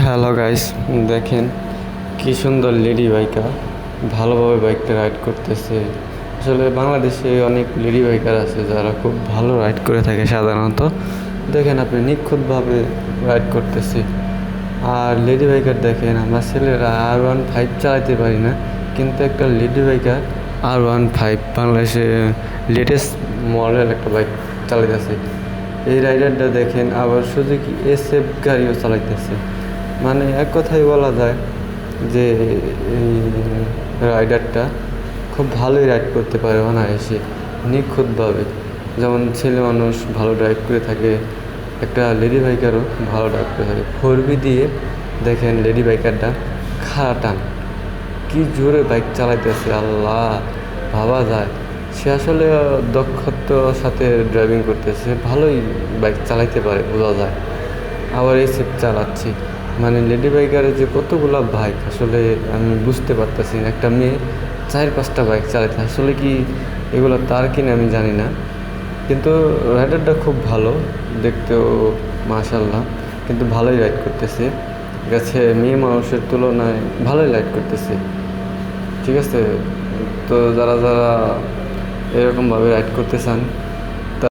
Hello guys দেখেন, কি সুন্দর লেডি বাইকার। ভালোভাবে বাইকটা রাইড করতেছে। আসলে বাংলাদেশে অনেক লেডি বাইকার আছে যারা খুব ভালো রাইড করে থাকে সাধারণত। দেখেন আপনি নিখুঁতভাবে রাইড করতেছে। আর লেডি বাইকার দেখেন, আমরা ছেলেরা আর ওয়ান ফাইভ চালাতে পারি না। কিন্তু একটা lady biker R one five বাংলাদেশে লেটেস্ট মডেল একটা বাইক চালাইতেছে। এই রাইডারটা দেখেন, আবার সুজুকি এস এফ গাড়িও চালাইতেছে। মানে এক কথাই বলা যায় যে এই রাইডারটা খুব ভালোই রাইড করতে পারে অনায়াসে, নিখুঁতভাবে। যেমন ছেলে মানুষ ভালো ড্রাইভ করে থাকে, একটা লেডি বাইকারও ভালো ড্রাইভ করে থাকে। ফোর বি দিয়ে দেখেন লেডি বাইকারটা খাড়া টান। কী জোরে বাইক চালাইতেছে আল্লাহ, ভাবা যায়। সে আসলে দক্ষতার সাথে ড্রাইভিং করতেছে ভালোই বাইক চালাইতে পারে, বোঝা যায়। আবার এই সেফ চালাচ্ছি। মানে লেডি বাইকারের যে কতগুলো বাইক আসলে আমি বুঝতে পারতেছি একটা মেয়ে চার পাঁচটা বাইক চালাতে আসলে কি এগুলো তার কিনা আমি জানি না। কিন্তু রাইডারটা খুব ভালো, দেখতেও মাশাল্লাহ কিন্তু ভালোই রাইড করতেছে। গেছে মেয়ে মানুষের তুলনায় ভালোই রাইড করতেছে। ঠিক আছে? তো যারা যারা এরকমভাবে রাইড করতে চান